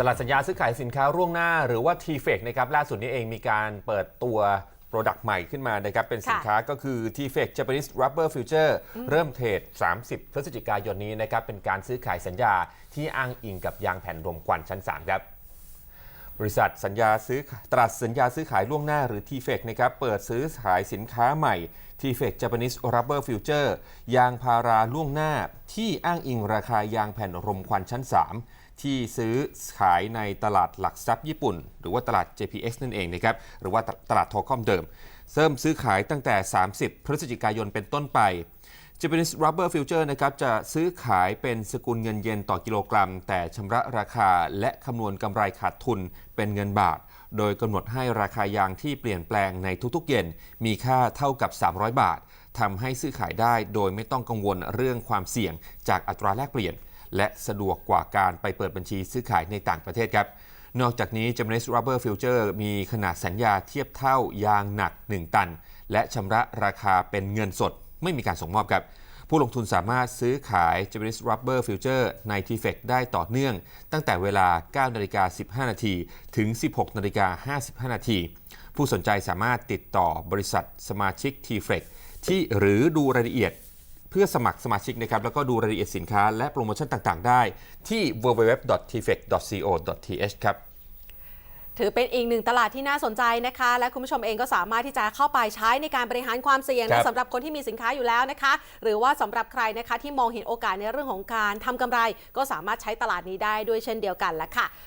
ตลาดสัญญาซื้อขายสินค้าร่วงหน้าหรือว่า t f e c นะครับล่าสุดนี้เองมีการเปิดตัวโปรดักต์ใหม่ขึ้นมานะครับ เป็นสินค้าก็คือ t f e c Japanese Rubber Future เริ่มเทรด 30 พฤศจิกายนนี้นะครับ เป็นการซื้อขายสัญญาที่อ้างอิงกับยางแผ่นรมควันชั้น 3 ครับ บริษัทสัญญาซื้อตลาดสัญญาซื้อขายล่วงหน้าหรือ t f e c นะครับเปิดซื้อขายสินค้าใหม่ t f e c Japanese Rubber Future ยางพาราล่วงหน้าที่อ้างอิงราคายางแผ่นรมควันชั้น 3 ที่ซื้อขายในตลาดหลักทรัพย์ญี่ปุ่น หรือว่าตลาด JPX นั่นเองนะครับหรือว่าตลาดโทคอมเดิมเริ่มซื้อขายตั้งแต่ 30 พฤศจิกายนเป็นต้นไป Japanese Rubber Future นะครับจะซื้อขายเป็นสกุลเงินเยนต่อกิโลกรัม แต่ชำระราคาและคำนวณกำไรขาดทุนเป็นเงินบาท โดยกำหนดให้ราคายางที่เปลี่ยนแปลงในทุกๆ เย็น มีค่าเท่ากับ 300 บาททำให้ซื้อขายได้โดยไม่ต้องกังวลเรื่องความเสี่ยงจากอัตราแลกเปลี่ยน และสะดวกกว่าการไปเปิดบัญชีซื้อขายในต่างประเทศครับนอกจากนี้ Japanese Rubber Future มีขนาดสัญญาเทียบเท่ายางหนัก 1 ตัน และชำระราคาเป็นเงินสด ไม่มีการส่งมอบครับ ผู้ลงทุนสามารถซื้อขาย Japanese Rubber Future ใน t f e c ได้ต่อเนื่อง ตั้งแต่เวลา 9นาฬิกา15 นาทีถึง 16นาฬิกา55 นาทีผู้สนใจสามารถติดต่อบริษัทสมาชิก t f e c ที่หรือดูรายละเอียดเพื่อสมัครสมาชิกนะครับ แล้วก็ดูรายละเอียดสินค้าและโปรโมชั่นต่างๆ ได้ที่ www.tfec.co.th ครับ ถือเป็นอีกหนึ่งตลาดที่น่าสนใจนะคะ และคุณผู้ชมเองก็สามารถที่จะเข้าไปใช้ในการบริหารความเสี่ยงครันะบสำหรับคนที่มีสินค้าอยู่แล้วนะคะ หรือว่าสำหรับใครนะคะที่มองเห็นโอกาสในเรื่องของการทำกำไร ก็สามารถใช้ตลาดนี้ได้ด้วยเช่นเดียวกันละค่ะ